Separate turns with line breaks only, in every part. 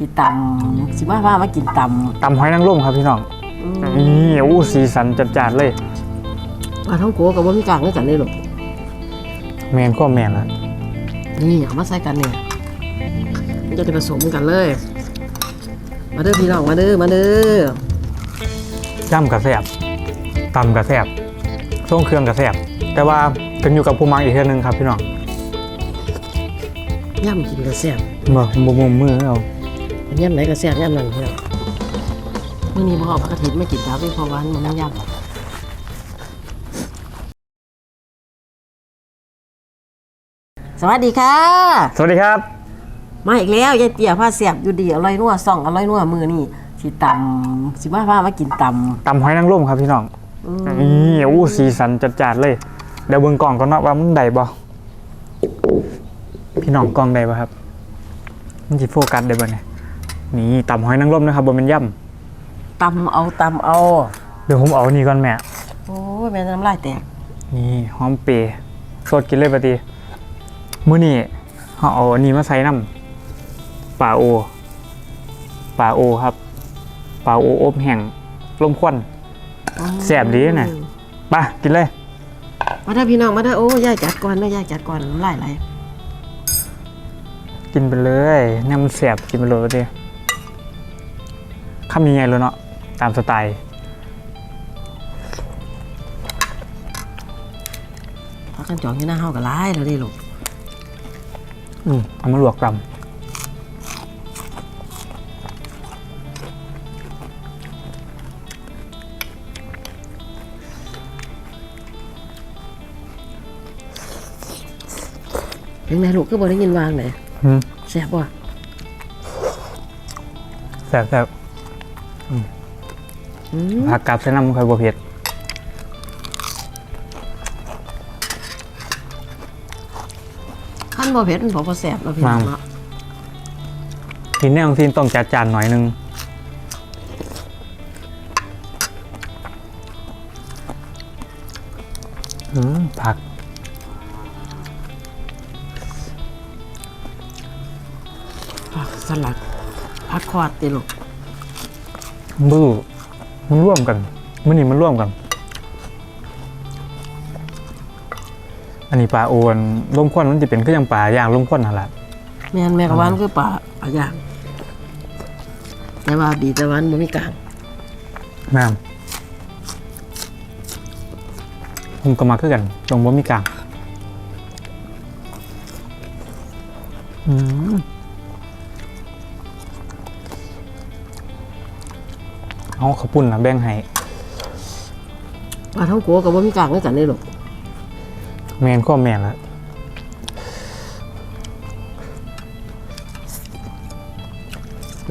สิตำสิมาพามากินต
ตำหอยนางรมครับพี่น้องำ
อืม
นี่อู้สีสันจัดๆเลย
ปลาท่องโกกับว่ามีกลางด้วยกันเลยหรอก
แมนก็แมนละ
นี่เอามาใส่กันเนี่ยมันจะได้ผสมกันเลย มาเด้อพี่น้องมาเด้อมาเด้อย่ำ
กระแสบตำกระแสบช่วงเครื่องกระแสบแต่ว่าขึ้นอยู่กับผู้มังอีกเท่านึงครับพี่น้อง
ย่ำกินกระแซ่บ
มือมือมือมือเอา
ย่ำไหนกระแซ่บย่ำนั่นเพื่อนมื่อนี้พ่อเอาผักกระถิ่นมากินครับพี่พอหวานมันไม่ย่ำสวัสดีค่ะ
สวัสดีครับ
มาอีกแล้วยายเตี๋ยผ้าเสียบอยู่ดีอร่อยนัวส่องอร่อยนัวมือนี่สิตำสิมาพามากินต
ตำหอยนางรมครับพี่น้องำ
อืม
นี่อู้สีสันจัดๆเลย เดี๋ยวเบิ่งกล่องก่อนเนาะว่ามันได้บ่พี่น้องกล่องได้บ่ครับ มันสิโฟกัสได้บ่เนี่ย นี่ตำหอยนางรมนะครับบ่แม่นย่
ตำเอาตำเอาำ
เดี๋ยวผมเอานี่ก่อนแม่
โอ้ยแม่น้ำลายแตก
นี่หอมเปรย์สดกินเลยปะติมื้อนี้เขาเอาอันนี้มาใส่น้ำปลาโอปลาโอครับปลาโออบแห้งลมควัน แซ่บดีน่ะไปกินเลย
มาได้อพี่น้องมาได้อโอ้ยายจัดก่อนเด้อยายจัดก่อนน้ำลายไหล
กินไปเลยเนี่ยมันแสบกินไปเลยปะติ คำยังไงเลยเนาะตามสไตล์
พักกันจองอยู่หน้าเฮากับร้ายแล้วดิลูก
อืมเอามาลวกกล
เพียงไหนลูกก็บ่ได้ยินวางไหนำ
อืม
แซ่บบ่
แสบแสบ
อืม
ผักกาดใส่น้ำมันค่อยบ่เผ็ด
ขั้นบ่เผ็ดมันบ่บ่แซ่บเราะพี่น้องเนาะ
กินแน่ของทีนต้องจัดจานหน่อยนึงอืมผัก
ผักสลัดผักคอดติลูก
บื้อมันร่วมกันมันนี่มันร่วมกัน อันนี้ปลาโอนร่มควันมันจะเป็นก็ยังปลาย่างร่มควันนั่นแหละ
แม่นแม่กะวานคือปลาปลาย่าง แต่ว่าดีแต่วามันบ่มีกลาง
น้ำผมก็มาคือกันตรงบ่มีกลาง อืม เอาขาวปุ่นนะแบ่งให้
ปลาท่องโกกับว่ามีกลางด้วยกันเลยหรอก
แมนก็แมนละ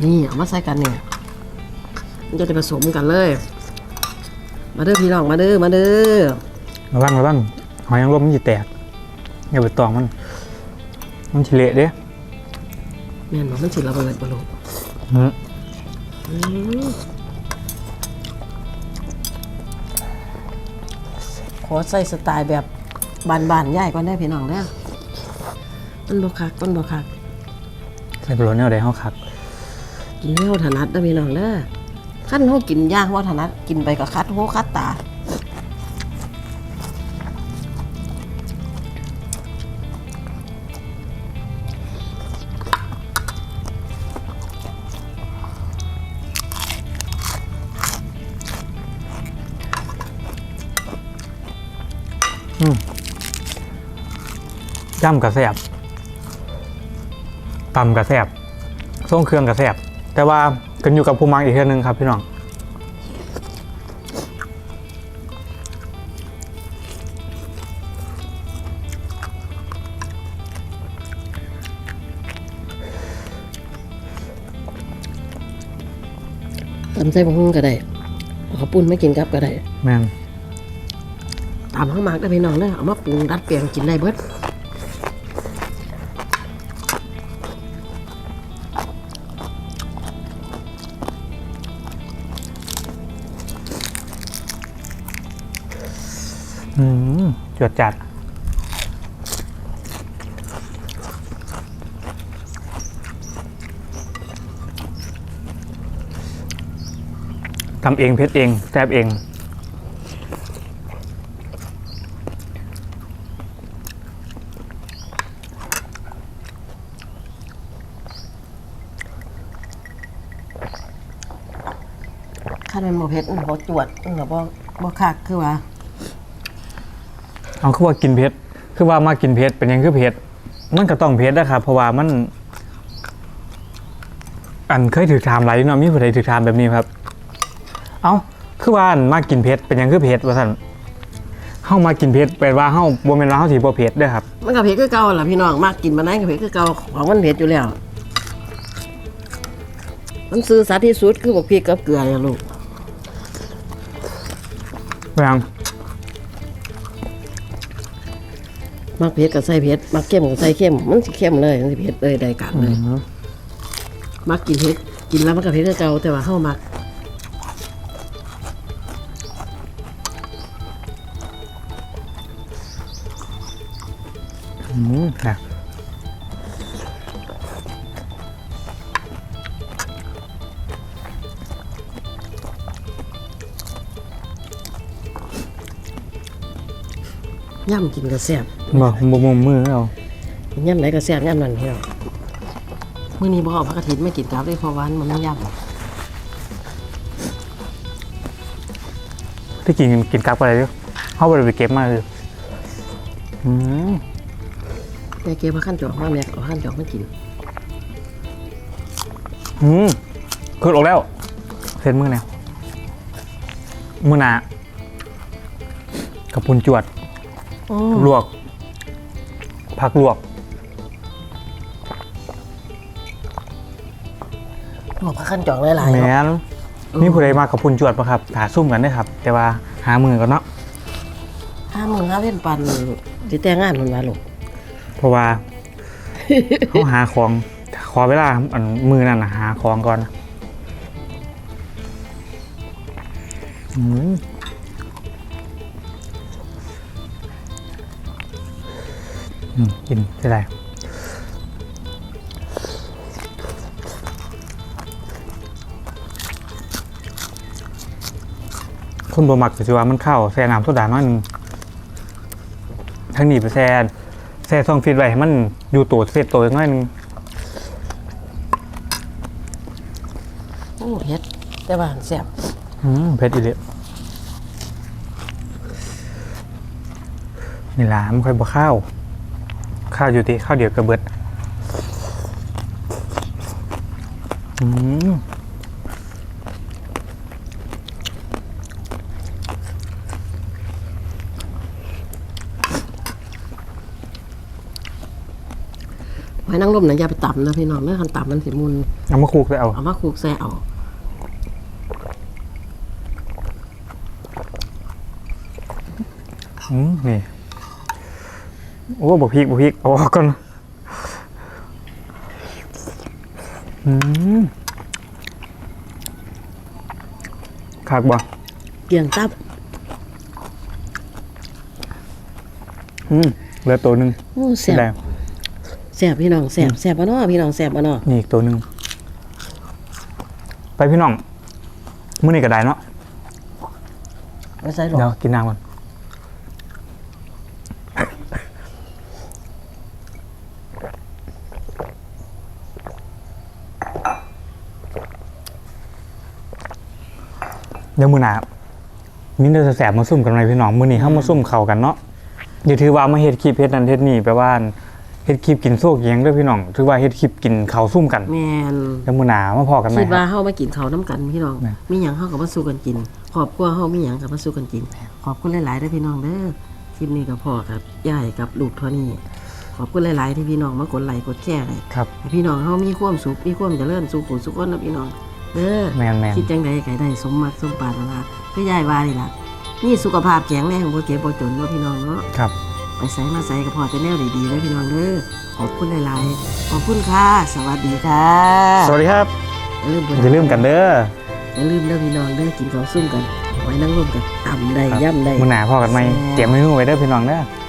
นี่เอามาใส่กันเนี่ยมันจะได้ผสมกันเลย มาเด้อพี่น้องมาเด้อมาเด้อ
ระวังระวังหอยนางรมมันจะแตกอย่าไปตองมัน มันสิเละเด้
แม่นบอกมันสิระเบิดบ่ลูก
อืม
ขอใส่สไตล์แบบบานๆใหญ่ก่อนได้อพี่น้องเด้อมันบ่คักมันบ่คัก
ใส่ไปโรยแนวใดเฮาคัก
กินเลี้ยวถนัดเด้อพี่น้องเด้อขั้นเฮากินย่างว่าถนัดกินไปก็คัดหูคัดตา
ย่ำกระแสบตำกระแสบส่งเครื่องกระแสบแต่ว่าขึ้นอยู่กับผู้มังอีกเทื่อนึงครับพี่น้อง
ตำใส่บะฮุ่งก็ได้เอาข้าวปุ้นไม่กินกับก็ได้
แม่น
ตามข้าวหมากได้อพี่น้องเด้อเอามาปรุงดัดเปลี่ยนกินได้เบิด
จวดจัด ทำเองเพชรเองแซบเอง
ข้าเป็นหมูเพชรหมูจวดหนูบ่บ่คักคือว่า
เอาคือว่ากินเพชรคือว่ามากินเพชรเป็นหยังคือเพชรมันก็ต้องเพชรนะครับเพราะว่ามัน อันเคยถือถามหลายอยู่เนาะมีผู้ใดถือถามแบบนี้ครับ เอาคือว่าอันมากินเพชรเป็นหยังคือเพชรว่าซั่นเฮามากินเพชรแปลว่าเฮาบ่แม่นว่าเฮาสิบ่เพชรเด้อครับ
มันก็เผ็ดคือเก่าล่ะพี่น้องมากกินมาไหนก็เผ็ดคือเก่าของมันเผ็ดอยู่แล้วมันซื้อสาที่สุดคือบอกพริกกับเกลืออย่าลูก
ว่าหยัง
มักเผ็ดก็ใส่เผ็ดมักเข้มก็ใส่เข้มมันสิเข้มเลยมันสิเผ็ดเลยได้กันเลยมักกินเผ็ดกินแล้วมันก็เผ็ดคือเก่าแต่ว่าเฮามัก
อืมนะ
ย่ำกินก็แซ่บ
บ่บ่มุมมือเอา
ย่ำไหนก็แซ่บย่ำนั่นพี่น้องมื้อนี้บ่เอาผักกระถินไม่กินกับเลยเพราะว่ามันไม่ย่ำ
ที่กินกินกลับอะไรอยู่เฮาบ่ได้ไปเก็บมาเลยอืม
แม่เก็บผักขั้นจอกมาแม่ก็เอาขั้นจอกมากิน
อืมขึ้นออกแล้วเซ็นมือเนี่ยมือหนากับปุนจวด ลวก ผักลวก
ลวกผักขั้นจอกหลายๆ
แม
เนาะ
นนี่ผู้ใดมากับปุนจวดปะครับหาซุ่มกันได้ครับ แต่ว่าหามือก่อนเนาะ
ห้ามึงห้าเว้นปันสิแต่งงานมันว่าลูก
เพราะว่า เขาหาของขอเวลาอันมือนั่นนะหาของก่อนอืม กินได้ไรคนบ่มักก็สิว่ามันเข้าแซ่น้ำโซดาน้อยหนึงทั้งนี้ไปแซ่แซ่ซองฟิตไว้ให้มันอยู่ตัวเฟตตัวน้อยหนึง
โอ้เฮ็ดแต่ว่าแซ่บ
อืมเผ็ดอีเดีนี่ล่ะมันค่อยบ่ข้าว ข้าวอยู่ที่ข้าวเดียวกระเบิดอืม
ไว้นั่งร่มนะอย่าไปต่ำนะพี่น้องเนื้อคันต่ำมันสิมุน
เอามาคลุกเลยเอา
เอามาคลุกแซ่เอา
อืมนี่ โอ้บกพริกบกพริกเอาออกก่อนอืมคักบ่
เกี่ยงตับ
อืมเหลือตัวหนึ่ง
โอ้แซ่บ
แดง
แซ่บพี่น้องแซ่บแซ่บบ่เนาะพี่น้องแซ่บบ่เนาะ
นี่อีกตัวหนึ่งไปพี่น้องมื้อนี้ก็ได้เนาะ
ไปใส่หรอ
เดี๋ยวกินน้ำก่อน เดี๋ยวมื้อหน้ามีเดี๋ยวจะแสบมาซุ่มกันไหมพี่น้องมื้อนี้เฮามาซุ่มเข้ากันเนาะอย่าถือว่ามาเฮ็ดคลิปเฮ็ดนั่นเฮ็ดนี่แปลว่าเฮ็ดคลิปกินโซกเยียงเด้อพี่น้องถือว่าเฮ็ดคลิปกินข้าวซุ่มกัน
แม่น
เดี๋ยวมื้อหน้ามาพอกันไหม
คิด
ค
ว่า
รับ
เฮามากินข้าวน้ำกันพี่น้อง
แม่
มีหยังเฮาก็มาสู้กันกินครอบครัวเฮามีหยังก็มาสู้กันกิน ขอบคุณหลายๆเด้อพี่น้องเด้อคลิปนี้ก็พ่อครับยายกับลูกเท่านี้ขอบคุณหลาย ๆ ที่พี่น้องมากดไลค์กดแชร์ให้
ครับ
ให้พี่น้องเฮามีความสุขมีความเจริญสุขสุขคนนะพี่น้อง เด้อ
แม่นแม่น
คิดจังใดก็ให้ได้สมมักสมปรารถนาคือยายว่านี่ล่ะนี่สุขภาพแข็งแรงบ่เจ็บบ่จนเนาะพี่น้องเนาะ
ครับ
ไปใส่มาใส่ก็พอจะแนวดีๆเด้อพี่น้องเด้อขอบคุณหลายๆขอบคุณค่ะ สวัสดีค่ะ
สวัสดีครับ
อย่าลืม
อย่าลืมกันเด้อ
อย่าลืมเด้อพี่น้องเด้อกินข้าวซุ่มกันไว้นั่งร่วมกันต่ำได้ย่ำได้
มื้อหน้าพอกันไหม
แซ่บ
เตรียมเมนูไว้เด้อพี่น้องเด้อ
ค